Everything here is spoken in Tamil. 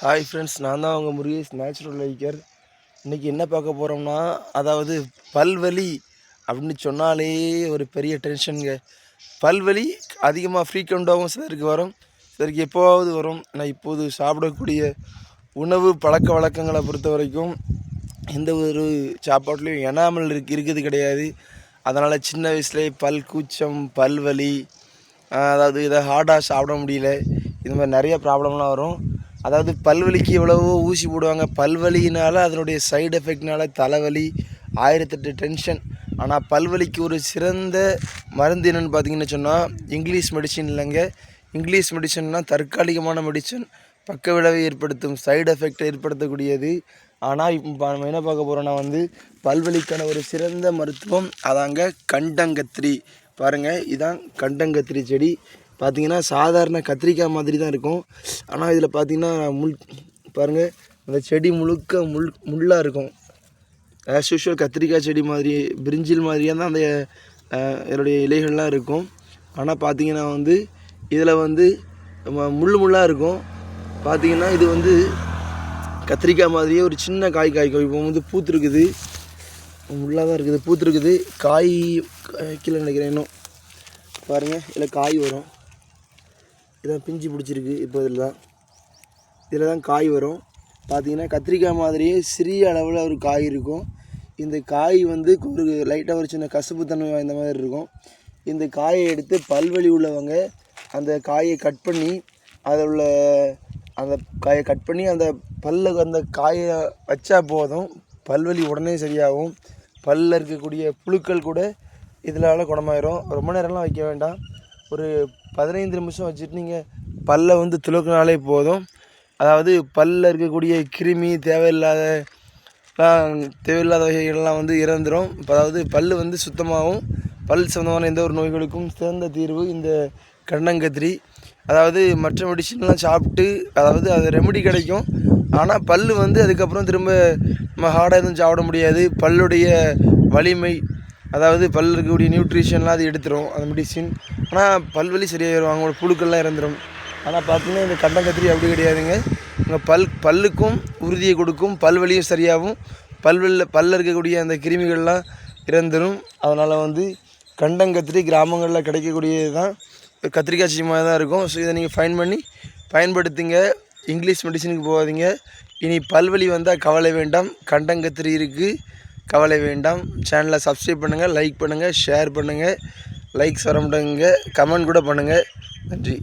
ஹாய் ஃப்ரெண்ட்ஸ் நான் தான் உங்கள் முருகேஷ் நேச்சுரல் லைக்கர் இன்றைக்கி என்ன பார்க்க போகிறோம்னா அதாவது பல்வலி அப்படின்னு சொன்னாலே ஒரு பெரிய டென்ஷனுங்க பல்வலி அதிகமாக ஃப்ரீக்வெண்ட்டாகவும் சிலருக்கு வரும். சிலருக்கு எப்போவாவது வரும். நான் இப்போது சாப்பிடக்கூடிய உணவு பழக்க வழக்கங்களை பொறுத்த வரைக்கும் எந்த ஒரு சாப்பாட்லேயும் எனாமல் இருக்கு இருக்குது கிடையாது. அதனால் சின்ன வயசுலேயே பல் கூச்சம் பல்வலி அதாவது இதை ஹார்டாக சாப்பிட முடியல. இது மாதிரி நிறைய ப்ராப்ளம்லாம் வரும். அதாவது பல்வலிக்கு எவ்வளவோ ஊசி போடுவாங்க. பல்வலினால் அதனுடைய சைடு எஃபெக்ட்னால் தலைவலி ஆயிரத்தெட்டு டென்ஷன் ஆனால் பல்வலிக்கு ஒரு சிறந்த மருந்து என்னென்னு பார்த்தீங்கன்னு சொன்னால் இங்கிலீஷ் மெடிசின் இல்லைங்க. இங்கிலீஷ் மெடிசன்னா தற்காலிகமான மெடிசன் பக்க விளைவை ஏற்படுத்தும் சைடு எஃபெக்ட் ஏற்படுத்தக்கூடியது. ஆனால் இப்போ நம்ம என்ன பார்க்க போகிறோம்னா வந்து பல்வலிக்கான ஒரு சிறந்த மருத்துவம் அதாங்க கண்டங்கத்திரி. பாருங்கள் இதான் கண்டங்கத்திரி செடி. பார்த்தீங்கன்னா சாதாரண கத்திரிக்காய் மாதிரி தான் இருக்கும். ஆனால் இதில் பார்த்தீங்கன்னா முள் பாருங்கள் அந்த செடி முழுக்க முள் முள்ளாக இருக்கும். ஆஸ் யூஷுவல் கத்திரிக்காய் செடி மாதிரி பிரிஞ்சில் மாதிரியே தான் அந்த இதனுடைய இலைகள்லாம் இருக்கும். ஆனால் பார்த்தீங்கன்னா வந்து இதில் வந்து முள் முள்ளாக இருக்கும். பார்த்தீங்கன்னா இது வந்து கத்திரிக்காய் மாதிரியே ஒரு சின்ன காய் காய்க்கும் இப்போ வந்து பூத்துருக்குது. முள்ளாக தான் இருக்குது பூத்துருக்குது. காய் கீழே நினைக்கிறேன் இன்னும். பாருங்கள் இதில் காய் வரும். இதான் பிஞ்சு பிடிச்சிருக்கு இப்போ இதில் தான் இதில் தான் காய் வரும். பார்த்திங்கன்னா கத்திரிக்காய் மாதிரியே சிறிய அளவில் ஒரு காய் இருக்கும். இந்த காய் வந்து ஒரு லைட்டாக ஒரு சின்ன கசப்புத்தன்மை வாய்ந்த மாதிரி இருக்கும். இந்த காயை எடுத்து பல்வழி உள்ளவங்க அந்த காயை கட் பண்ணி அதில் உள்ள அந்த காயை கட் பண்ணி அந்த பல்ல அந்த காயை வச்சா போதும். பல்வலி உடனே சரியாகும். பல்லில் இருக்கக்கூடிய புழுக்கள் கூட இதனால குணமாயிரும். ரொம்ப நேரம்லாம் வைக்க வேண்டாம். ஒரு பதினைந்து நிமிஷம் வச்சுட்டு நீங்கள் பல்லை வந்து துளக்குனாலே போதும். அதாவது பல்லில் இருக்கக்கூடிய கிருமி தேவையில்லாத தேவையில்லாத வகைகள்லாம் வந்து இறந்துடும் அதாவது பல் வந்து சுத்தமாகவும் பல் சம்மந்தமான எந்த ஒரு நோய்களுக்கும் சிறந்த தீர்வு இந்த கண்ணங்கத்திரி. அதாவது மற்ற மெடிசன்லாம் சாப்பிட்டு அதாவது அது ரெமெடி கிடைக்கும். ஆனால் பல் வந்து அதுக்கப்புறம் திரும்ப நம்ம ஹார்டாக எதுவும் சாப்பிட முடியாது. பல்லுடைய வலிமை அதாவது பல்ல இருக்கக்கூடிய நியூட்ரிஷன்லாம் அது எடுத்துரும் அந்த மெடிசின் ஆனால் பல்வலி சரியாயிரும் அவங்களோட புழுக்கள்லாம் இறந்துடும் ஆனால் பார்த்தீங்கன்னா இந்த கண்டங்கத்திரி அப்படி கிடையாதுங்க. உங்கள் பல் பல்லுக்கும் உறுதியை கொடுக்கும் பல்வலியும் சரியாகும். பல்வெல்ல பல்ல இருக்கக்கூடிய அந்த கிருமிகள்லாம் இறந்துடும் அதனால் வந்து கண்டங்கத்திரி கிராமங்களில் கிடைக்கக்கூடியது தான் கத்திரிக்காய் சீமாக தான் இருக்கும். ஸோ இதை நீங்கள் ஃபைன் பண்ணி பயன்படுத்துங்க. இங்கிலீஷ் மெடிசனுக்கு போகாதீங்க. இனி பல்வலி வந்தால் கவலை வேண்டாம். கண்டங்கத்திரி இருக்குது கவலை வேண்டாம். சேனலை சப்ஸ்கிரைப் பண்ணுங்கள் லைக் பண்ணுங்கள் ஷேர் பண்ணுங்கள் லைக்ஸ் வர மாட்டேங்குங்க கமெண்ட் கூட பண்ணுங்கள் நன்றி.